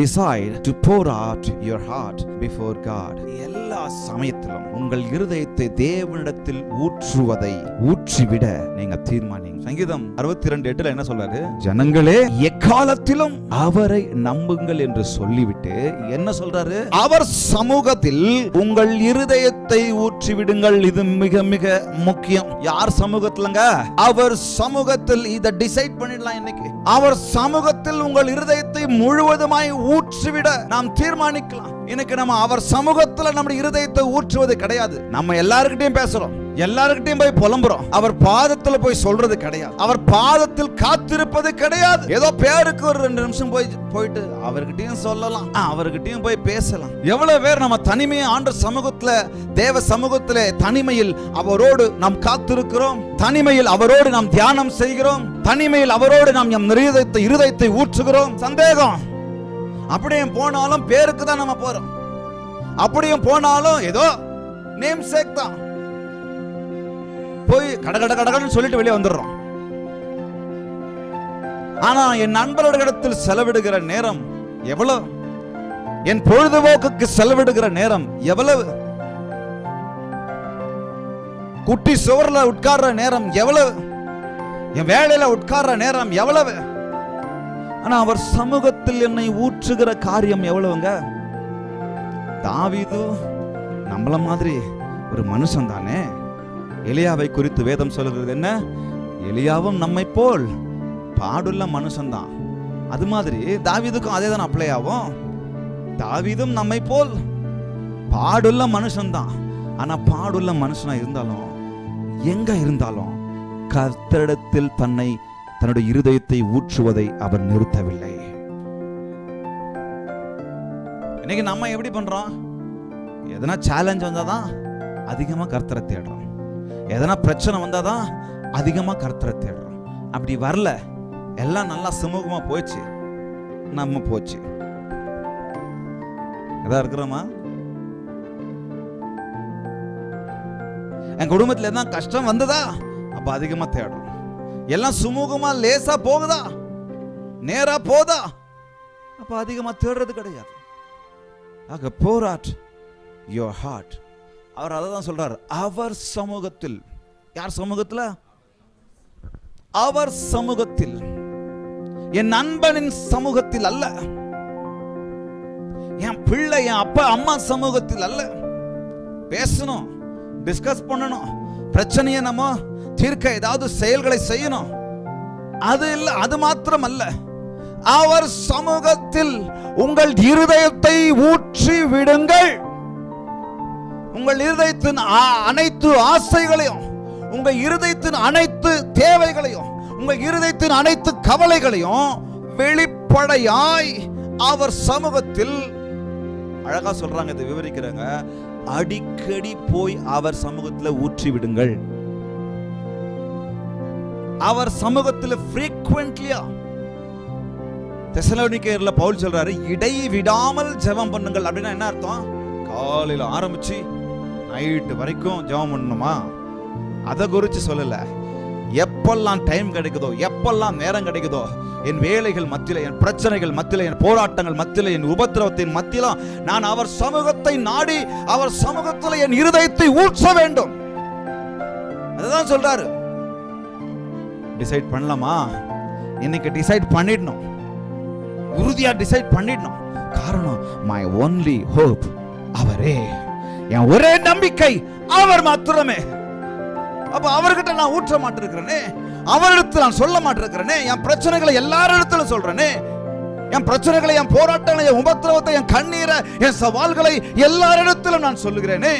decide to pour out your heart before God. எல்லா சமயத்திலும் உங்கள் இருதயத்தை தேவனிடத்தில் ஊற்றுவதை ஊற்றிவிட நீங்க தீர்மானிங்க. சங்கீதம் அறுபத்தி ரெண்டு எட்டுல என்ன சொல்றாரு? ஜனங்களே எக்காலத்திலும் அவரை நம்புங்கள் என்று சொல்லிவிட்டு என்ன சொல்றாரு? அவர் சமூகத்தில் உங்கள் இருதயத்தை ஊற்றி விடுங்கள் இது மிக மிக முக்கியம். யார் சமூகத்திலங்க? அவர் சமூகத்தில் இதை டிசைட் பண்ணிடலாம் இன்னைக்கு. அவர் சமூகத்தில் உங்கள் இருதயத்தை முழுவதுமாய் ஊற்றிவிட நாம் தீர்மானிக்கலாம். இன்னைக்கு நம்ம அவர் சமூகத்துல நம்முடைய இருதயத்தை ஊற்றுவது கிடையாது. நம்ம எல்லாருக்கிட்டையும் பேசுறோம். எல்லாருக்கிட்டையும் போய் புலம்புறோம். அவர் பாதத்துல போய் சொல்றது கிடையாது. அவர் பாதத்தில் காத்திருப்பது கிடையாது. ஏதோ பேருக்கு ஒரு ரெண்டு நிமிஷம் போய் போயிட்டு அவர்கிட்டயும் சொல்லலாம். அவர்கிட்டயும் போய் பேசலாம். எவ்வளவு பேர் நம்ம தனிமையை ஆண்டு சமூகத்துல தேவ சமூகத்துல தனிமையில் அவரோடு நாம் காத்திருக்கிறோம். தனிமையில் அவரோடு நாம் தியானம் செய்கிறோம். தனிமையில் அவரோடு நாம் நம் இருதயத்தை இருதயத்தை ஊற்றுகிறோம். சந்தேகம். அப்படியும் போனாலும் பேருக்கு தான் நம்ம போறோம். அப்படியும் போனாலும் ஏதோ நேம் சேக் தான். போய் கட கட கடகடன்னு சொல்லிட்டு வெளியே வந்துடுறோம். ஆனா என் நண்பர்களிடத்தில் செலவிடுகிற நேரம் எவ்வளவு என் பொழுதுபோக்குக்கு செலவிடுகிற நேரம் எவ்வளவு? குட்டி சுவர்ல உட்கார்ற நேரம் எவ்வளவு? என் வேலையில உட்கார்ற நேரம் எவ்வளவு? ஆனா அவர் சமூகத்தில் என்னை ஊற்றுகிற காரியம் எவ்வளவுங்க? தாவிது நம்மள மாதிரி ஒரு மனுஷன் தானே? எலியாவை குறித்து வேதம் சொல்லுகிறது என்ன? எலியாவும் நம்மை போல் பாடுள்ள மனுஷன்தான் அது மாதிரி தாவிதுக்கும் அதே தான் அப்ளை ஆகும். தாவிதும் நம்மை போல் பாடுள்ள மனுஷன்தான் ஆனா பாடுள்ள மனுஷனா இருந்தாலும் எங்க இருந்தாலும் கர்த்தரிடத்தில் தன்னை தன்னுடைய இருதயத்தை ஊற்றுவதை அவர் நிறுத்தவில்லை. இன்னைக்கு நம்ம எப்படி பண்றோம்? எதனா சேலஞ்ச் வந்தாதான் அதிகமா கர்த்தரை தேடுறோம். எதனா பிரச்சனை வந்தாதான் அதிகமா கர்த்தரை தேடுறோம். அப்படி வரல. எல்லாம் நல்லா சுமூகமா போச்சு. நம்ம போச்சு. எதா இருக்கிறோமா? என் குடும்பத்தில் எதனா கஷ்டம் வந்ததா? அப்ப அதிகமா தேடுறோம். எல்லாம் சுமூகமா லேசா போகுதா? நேரா போதா? அப்ப அதிகமா தேடுறது கிடையாது. ஆக போராட் யோர் ஹார்ட் அவர் அதை தான் சொல்றார். அவர் சமூகத்தில். யார் சமூகத்தில்? அவர் சமூகத்தில். என் நண்பனின் சமூகத்தில் அல்ல. என் பிள்ளை என் அப்பா அம்மா சமூகத்தில் அல்ல. பேசணும் டிஸ்கஸ் பண்ணணும். பிரச்சனையை நம்ம தீர்க்க ஏதாவது செயல்களை செய்யணும். அது இல்லை அது மாத்திரம் அல்ல அவர் சமூகத்தில் உங்கள் இருதயத்தை ஊற்றி விடுங்கள். உங்கள் இருதயத்தின் அனைத்து ஆசைகளையும் உங்கள் இருதயத்தின் அனைத்து தேவைகளையும் உங்கள் இருதயத்தின் அனைத்து கவலைகளையும் வெளிப்படையாய் அவர் சமூகத்தில் அழகா சொல்றாங்க இதை விவரிக்கிறாங்க. அடிக்கடி போய் அவர் சமூகத்தில் ஊற்றி விடுங்கள். அவர் சமூகத்தில் frequently-ஆ பவுல் சொல்றாரு இடை விடாமல் ஜெபம் பண்ணுங்கள். அப்படின்னா என்ன அர்த்தம்? காலையில் ஆரம்பிச்சு நைட்டு வரைக்கும் ஜெபம் பண்ணணுமா அதை குறித்து சொல்லலை. எப்பெல்லாம் டைம் கிடைக்குதோ எப்பெல்லாம் நேரம் கிடைக்குதோ என் வேலைகள் மத்தியில் என் பிரச்சனைகள் மத்தியில் என் போராட்டங்கள் மத்தியில் என் உபத்திரவத்தின் மத்தியில் நான் அவர் சமூகத்தை நாடி அவர் சமூகத்தில் என் இருதயத்தை ஊற்ற வேண்டும். அதுதான் சொல்றாரு. டிசைட் பண்ணலாமா? இன்னைக்கு டிசைட் பண்ணிடணும். உறுதியாக டிசைட் பண்ணிடணும். காரணம் மை ஒன்லி ஹோப் அவரே. என் ஒரே நம்பிக்கை அவர் மாத்திரமே. அப்ப அவர்கிட்ட நான் ஊற்ற மாட்டிருக்கிறேனே? அவரிடத்தில் நான் சொல்ல மாட்டிருக்கிறேனே? என் பிரச்சனைகளை எல்லாரிடத்துல சொல்றேனே? என் பிரச்சனைகளை என் போராட்டங்களை என் உபத்திரவத்தை என் கண்ணீரை என் சவால்களை எல்லாரிடத்திலும் நான் சொல்லுகிறேனே?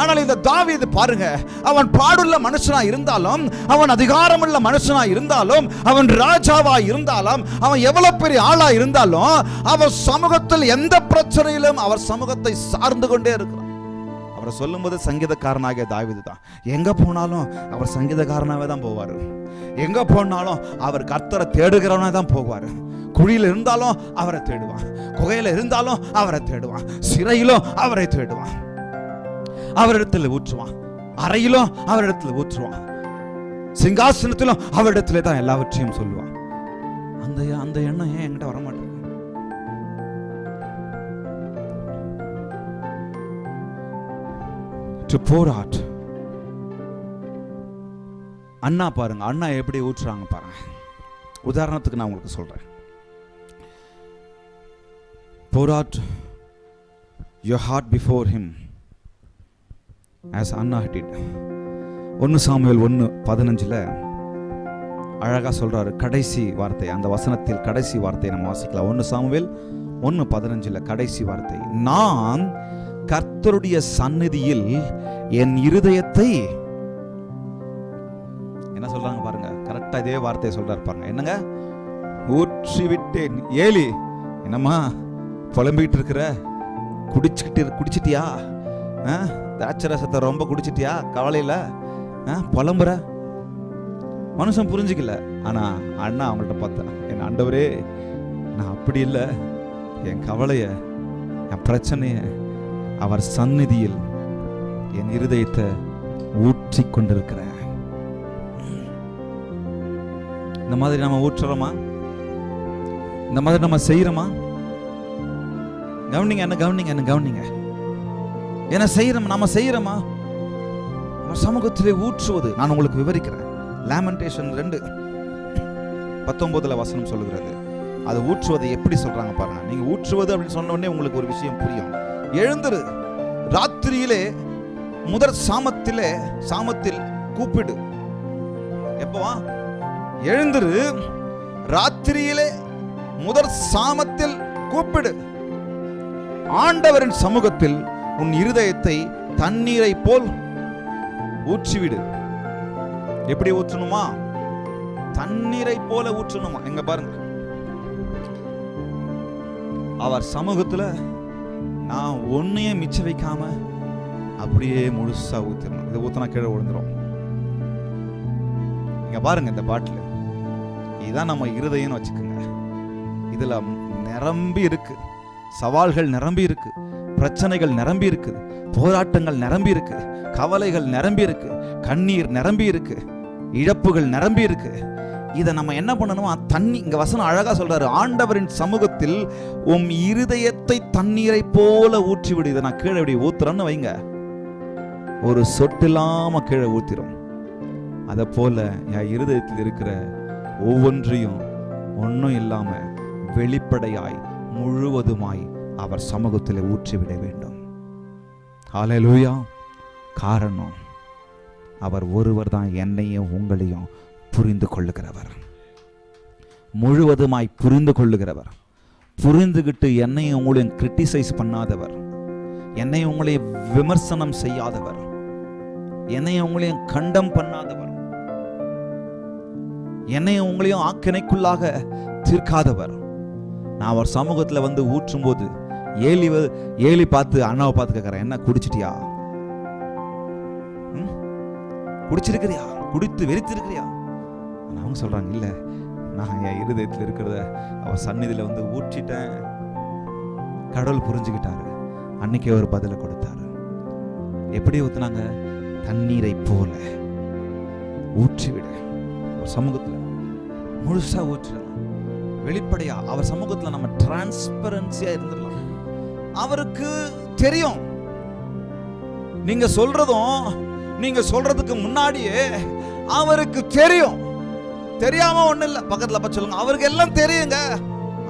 ஆனால் இந்த தாவீது பாருங்க அவன் பாடுள்ள மனுஷனா இருந்தாலும் அவன் அதிகாரமுள்ள மனுஷனா இருந்தாலும் அவன் ராஜாவா இருந்தாலும் அவன் எவ்வளவு பெரிய ஆளா இருந்தாலும் அவன் சமூகத்தில் எந்த பிரச்சனையிலும் அவர் சமூகத்தை சார்ந்து கொண்டே இருக்கிறான். அவரை சொல்லும்போது சங்கீதக்காரனாகிய தாவீது தான். எங்க போனாலும் அவர் சங்கீதக்காரனாகவே தான் போவார். எங்க போனாலும் அவர் கர்த்தரை தேடுகிறவனா தான் போவார். குழியில் இருந்தாலும் அவரை தேடுவான். குகையில இருந்தாலும் அவரை தேடுவான். சிறையிலும் அவரை தேடுவான். அவரிடத்துல ஊற்றுவான். அறையிலும் அவரிடத்துல ஊற்றுவான். சிங்காசனத்திலும் அவரிடத்துல தான் எல்லாவற்றையும் சொல்லுவான். அந்த அந்த எண்ணம் ஏன் என்கிட்ட வரமாட்டேன் அண்ணா பாருங்க அண்ணா எப்படி ஊற்றுறாங்க பாருங்க. உதாரணத்துக்கு நான் உங்களுக்கு சொல்றேன். Pour out your heart before him as as அண்ணா did. ஒன்று சாமியல் ஒன்று பதினஞ்சில் அழகாக சொல்கிறாரு கடைசி வார்த்தை அந்த வசனத்தில் கடைசி வார்த்தையை நம்ம வாசிக்கலாம். ஒன்று சாமுவேல் ஒன்று பதினஞ்சில் கடைசி வார்த்தை. நான் கர்த்தருடைய சந்நிதியில் என் இருதயத்தை என்ன சொல்றாங்க பாருங்க கரெக்டா இதே வார்த்தையை சொல்றாரு பாருங்க. என்னங்க? ஊற்றி விட்டேன் ஏலி என்னம்மா புலம்பிக்கிட்டு இருக்கிற? குடிச்சுக்கிட்டு குடிச்சிட்டியா? ஆ? திராட்சரசத்தை ரொம்ப குடிச்சிட்டியா? கவலையில ஆ? புலம்புற. மனுஷன் புரிஞ்சுக்கல. ஆனா அண்ணா அவங்கள்ட்ட பார்த்தேன் என் ஆண்டவரே நான் அப்படி இல்லை. என் கவலையை என் பிரச்சனையை அவர் சந்நிதியில் என் இருதயத்தை ஊற்றி கொண்டிருக்கிறேன் இந்த மாதிரி நம்ம ஊற்றுறோமா? இந்த மாதிரி நம்ம செய்கிறோமா கவனிங்க என்ன கவனிங்க என்ன கவனிங்க. என்ன செய்யறோம்? நம்ம செய்யறோமா? சமூகத்திலே ஊற்றுவது. நான் உங்களுக்கு விவரிக்கிறேன். லேமெண்டேஷன் ரெண்டு. பத்தொன்பதுல வசனம் சொல்லுகிறது. அதை ஊற்றுவதை எப்படி சொல்றாங்க பாருங்க. நீங்க ஊற்றுவது அப்படின்னு சொன்ன உடனே உங்களுக்கு ஒரு விஷயம் புரியும். எழுந்துரு. ராத்திரியிலே முதற் சாமத்திலே சாமத்தில் கூப்பிடு. எப்பவா எழுந்துரு. ராத்திரியிலே முதற் சாமத்தில் கூப்பிடு. ஆண்டவரின் சமூகத்தில் உன் இருதயத்தை தண்ணீரை போல் ஊற்றிவிடு. எப்படி ஊற்றணுமா? தண்ணீரை போல ஊற்றணுமா? எங்க பாருங்க. அவர் சமூகத்துல நான் ஒன்னையும் மிச்ச வைக்காம அப்படியே முழுசா ஊத்திடணும். இதை ஊத்தினா கீழே விழுந்துரும். இங்க பாருங்க இந்த பாட்டில். இதுதான் நம்ம இருதயம்னு வச்சுக்கோங்க. இதுல நிரம்பி இருக்கு. சவால்கள் நிரம்பி இருக்கு. பிரச்சனைகள் நிரம்பி இருக்குது போராட்டங்கள் நிரம்பி இருக்கு கவலைகள் நிரம்பி இருக்கு கண்ணீர் நிரம்பி இருக்கு இழப்புகள் நிரம்பி இருக்கு இதை நம்ம என்ன பண்ணணுமா தண்ணி இங்க வசனம் அழகா சொல்றாரு. ஆண்டவரின் சமூகத்தில் உம் இருதயத்தை தண்ணீரை போல ஊற்றி விடு இதை நான் கீழே இப்படி ஊத்துறேன்னு வைங்க. ஒரு சொட்டில்லாம கீழே ஊத்திரும். அதை போல என் இருதயத்தில் இருக்கிற ஒவ்வொன்றையும் ஒன்றும் இல்லாம வெளிப்படையாய் முழுவதுமாய் அவர் சமூகத்தில் ஊற்றிவிட வேண்டும். ஆலையிலூயா காரணம் அவர் ஒருவர் தான் என்னையும் உங்களையும் புரிந்து கொள்ளுகிறவர். முழுவதுமாய் புரிந்து கொள்ளுகிறவர். புரிந்துகிட்டு என்னையும் உங்களையும் கிரிட்டிசைஸ் பண்ணாதவர். என்னை உங்களையும் விமர்சனம் செய்யாதவர். என்னை உங்களையும் கண்டம் பண்ணாதவர். என்னை உங்களையும் ஆக்கினைக்குள்ளாக தீர்க்காதவர். நான் அவர் சமூகத்தில் வந்து ஊற்றும் போது ஏலி ஏலி பார்த்து அண்ணாவை பார்த்து கேட்குறேன் என்ன குடிச்சிட்டியா? குடிச்சிருக்கிறியா? குடித்து வெறித்திருக்கிறியா? அவங்க சொல்றாங்க இல்ல நான் என் இருதயத்தில் இருக்கிறத அவர் சந்நிதியில் வந்து ஊற்றிட்டேன். கடவுள் புரிஞ்சுக்கிட்டாரு. அன்னைக்கே ஒரு பதிலை கொடுத்தாரு. எப்படி ஊத்துனாங்க? தண்ணீரை போல. ஊற்றிவிட. அவர் சமூகத்துல முழுசா ஊற்றிடலாம் வெளிப்படையா அவர் சமூகத்துல நம்ம டிரான்ஸ்பரன்சியாக இருந்துடலாம். அவருக்கு தெரியும். நீங்க சொல்றதும் நீங்க சொல்றதுக்கு முன்னாடியே அவருக்கு தெரியும். தெரியாம ஒண்ணு இல்ல. பக்கத்துல அப்ப சொல்லுங்க. அவருக்கு எல்லாம் தெரியுங்க.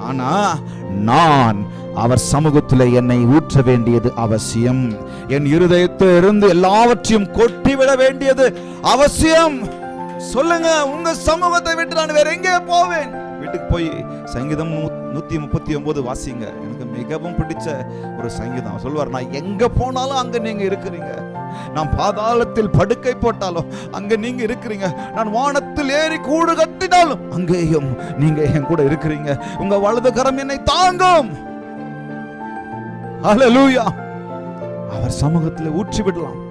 ஆனா நான் அவர் சமூகத்தில் என்னை ஊற்ற வேண்டியது அவசியம். என் இருதயத்திலிருந்து எல்லாவற்றையும் கொட்டிவிட வேண்டியது அவசியம். சொல்லுங்க உங்க சமூகத்தை விட்டு நான் வேற எங்கே போவேன்? வீட்டுக்கு போய் சங்கீதம் நூ- நூத்தி முப்பத்தி ஒன்பது வாசிங்க. எனக்கு மிகவும் பிடிச்ச ஒரு சங்கீதம். சொல்வார் நான் எங்க போனாலும் அங்க நீங்க இருக்கிறீங்க. நான் பாதாளத்தில் படுக்கை போட்டாலும் அங்க நீங்க இருக்கிறீங்க. நான் வானத்தில் ஏறி கூடு கட்டினாலும் அங்கேயும் நீங்க என் கூட இருக்கிறீங்க. உங்க வலது கரம் என்னை தாங்கும். அலலூயா அவர் சமூகத்தில் ஊற்றி விடலாம்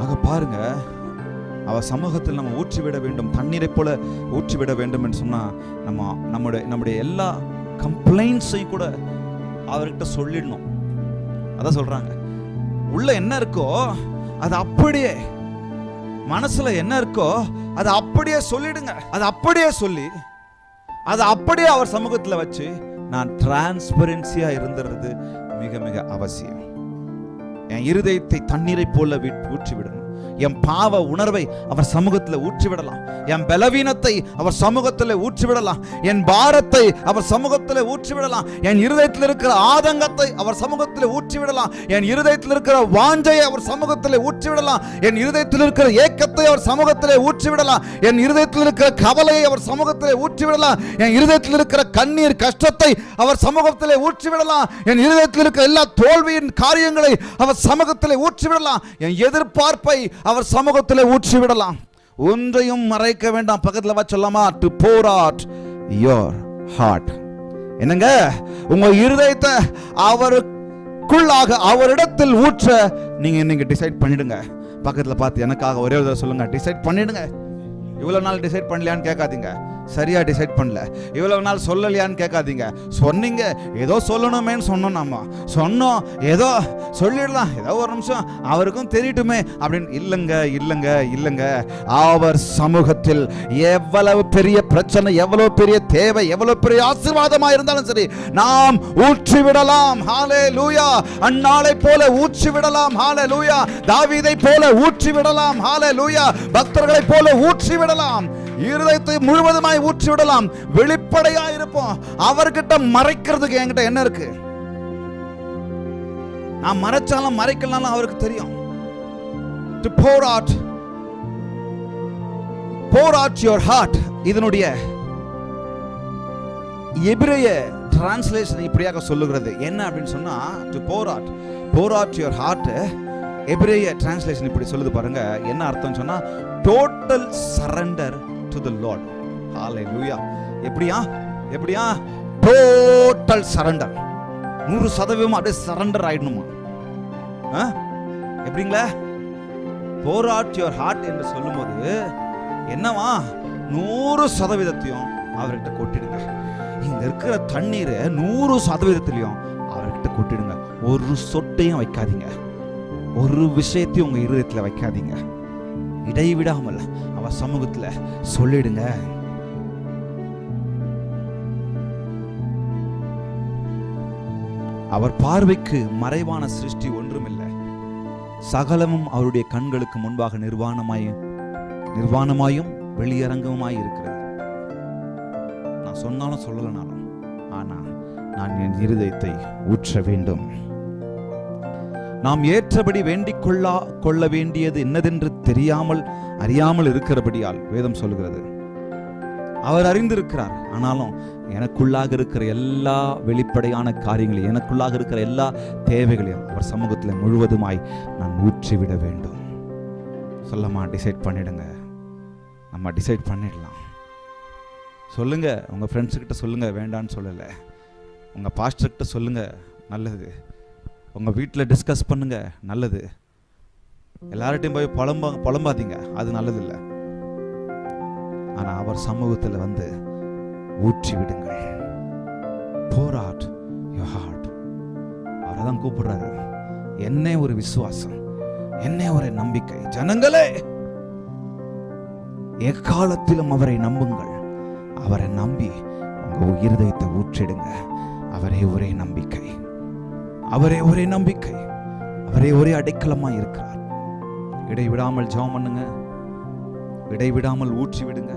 ஆக பாருங்க அவர் சமூகத்தில் நம்ம ஊற்றிவிட வேண்டும் தண்ணீரை போல ஊற்றிவிட வேண்டும் என்று சொன்னால் நம்ம நம்முடைய நம்முடைய எல்லா கம்ப்ளைண்ட்ஸையும் கூட அவர்கிட்ட சொல்லிடணும். அதான் சொல்கிறாங்க உள்ள என்ன இருக்கோ அது அப்படியே மனசுல என்ன இருக்கோ அதை அப்படியே சொல்லிடுங்க. அதை அப்படியே சொல்லி அதை அப்படியே அவர் சமூகத்தில் வச்சு நான் டிரான்ஸ்பரன்சியா இருந்துறது மிக மிக அவசியம். என் இருதயத்தை தண்ணீரை போல வீட் ஊற்றி விடணும் என் பாவ உணர்வை அவர் சமூகத்தில் ஊற்றிவிடலாம். என் பலவீனத்தை அவர் சமூகத்தில் ஊற்றி விடலாம் என் பாரத்தை அவர் சமூகத்தில் ஊற்றிவிடலாம். என் இருதயத்தில் இருக்கிற ஆதங்கத்தை அவர் சமூகத்தில் ஊற்றி விடலாம் என் இருதயத்தில் இருக்கிற வாஞ்சையை அவர் சமூகத்தில் ஊற்றி விடலாம் என் இருதயத்தில் இருக்கிற ஏக்கத்தை அவர் சமூகத்தில் ஊற்றி விடலாம் என் இருதயத்தில் இருக்கிற கவலையை அவர் சமூகத்தில் ஊற்றி விடலாம் என் இருதயத்தில் இருக்கிற கண்ணீர் கஷ்டத்தை அவர் சமூகத்தில் ஊற்றி விடலாம் என் இருதயத்தில் இருக்கிற எல்லா தோல்வியின் காரியங்களை அவர் சமூகத்தில் ஊற்றிவிடலாம். என் எதிர்பார்ப்பை அவர் சமூகத்தில் ஊற்றி விடலாம் ஒன்றையும் மறைக்க வேண்டாம். பக்கத்தில் வச்சு சொல்லாமா? To pour out your heart என்னங்க? உங்க இருதயத்தை அவருக்குள்ளாக அவரிடத்தில் ஊற்ற நீங்க நீங்க டிசைட் பண்ணிடுங்க. பக்கத்துல பார்த்து எனக்காக ஒரே ஒரு சொல்லுங்க. டிசைட் பண்ணிடுங்க. இவ்வளவு நாள் டிசைட் பண்ணலையான்னு கேட்காதீங்க. சரியா டிசைட் பண்ணல. இவ்வளவு நாள் சொல்லலையான்னு கேட்காதீங்க. சொன்னீங்க ஏதோ சொல்லணுமேன்னு சொன்னோம் நம்ம சொன்னோம் ஏதோ சொல்லிடலாம். ஏதோ ஒரு நிமிஷம் அவருக்கும் தெரியட்டுமே அப்படின்னு. இல்லைங்க இல்லைங்க இல்லைங்க. அவர் சமூகத்தில் எவ்வளவு பெரிய பிரச்சனை எவ்வளவு பெரிய தேவை எவ்வளவு பெரிய ஆசீர்வாதமாக இருந்தாலும் சரி நாம் ஊற்றி விடலாம். ஹாலே லூயா அந்நாளை போல ஊற்றி விடலாம். ஹாலே லூயா தாவீதை போல ஊற்றி விடலாம். ஹாலே லூயா பக்தர்களை போல ஊற்றி விடலாம். இருதயத்தை முழுவதுமாய் ஊற்றி விடலாம் வெளிப்படையா இருப்போம் அவர்கிட்ட மறைக்கிறதுக்கு என்கிட்ட என்ன இருக்கு? நான் மறைச்சாலும் மறைக்கலனாலும் அவருக்கு தெரியும். To pour out pour out your heart இதனுடைய எபிரேய டிரான்ஸ்லேஷன் இப்படியாக சொல்லுகிறது. என்ன அப்படின்னு சொன்னா to pour out pour out your heart எபிரேய டிரான்ஸ்லேஷன் இப்படி சொல்லுது பாருங்க. என்ன அர்த்தம் சொன்னா total surrender to the lord ஹalleluya எப்படியா? எப்படியா? டோட்டல் சரண்டர் நூறு சதவீதம் அப்படியே சரண்டர் ஆயிடணுமா? ஆ? எப்படிங்களா? போர் அவுட் யுவர் ஹார்ட் என்று சொல்லும்போது என்னவா? நூறு சதவீதத்தையும் அவர்கிட்ட கொட்டிடுங்க. இங்க இருக்கிற தண்ணீரை நூறு சதவீதத்திலையும் அவர்கிட்ட கொட்டிடுங்க. ஒரு சொட்டையும் வைக்காதீங்க. ஒரு விஷயத்தையும் உங்க இருதயத்தில் வைக்காதீங்க. இடைவிடாமல் அவர் சமூகத்துல சொல்லிடுங்க. அவர் பார்வைக்கு மறைவான சிருஷ்டி ஒன்றுமில்லை. சகலமும் அவருடைய கண்களுக்கு முன்பாக நிர்வாணமாயும் நிர்வாணமாயும் வெளியரங்கமாய் இருக்கிறது நான் சொன்னாலும் சொல்லலனாலும் ஆனால் நான் என் இருதயத்தை ஊற்ற வேண்டும் நாம் ஏற்றபடி வேண்டிக் கொள்ளா கொள்ள வேண்டியது என்னதென்று தெரியாமல் அறியாமல் இருக்கிறபடியால் வேதம் சொல்கிறது. அவர் அறிந்திருக்கிறார். ஆனாலும் எனக்குள்ளாக இருக்கிற எல்லா வெளிப்படையான காரியங்களையும் எனக்குள்ளாக இருக்கிற எல்லா தேவைகளையும் அவர் சமூகத்தில் முழுவதுமாய் நான் ஊற்றிவிட வேண்டும். சொல்லமா டிசைட் பண்ணிடுங்க. நம்ம டிசைட் பண்ணிடலாம். சொல்லுங்க. உங்கள் ஃப்ரெண்ட்ஸுக்கிட்ட சொல்லுங்கள் சொல்லுங்க. வேண்டான்னு சொல்லலை. உங்கள் பாஸ்டர்கிட்ட சொல்லுங்கள் சொல்லுங்க. நல்லது. உங்க வீட்டில் டிஸ்கஸ் பண்ணுங்க. நல்லது. எல்லார்ட்டையும் போய் புலம்ப புலம்பாதீங்க. அது நல்லதில்லை. ஆனா அவர் சமூகத்தில் வந்து ஊற்றி விடுங்கள். pour அவரை தான் கூப்பிடுறாரு. என்ன ஒரு விசுவாசம். என்ன ஒரு நம்பிக்கை. ஜனங்களே! எக்காலத்திலும் அவரை நம்புங்கள். அவரை நம்பி உங்க உயிர்தயத்தை ஊற்றிடுங்க. அவரே ஒரே நம்பிக்கை. அவரே ஒரே நம்பிக்கை. அவரே ஒரே அடைக்கலமாக இருக்கிறார். இடைவிடாமல் ஜெபம் பண்ணுங்க. இடைவிடாமல் ஊற்றி விடுங்க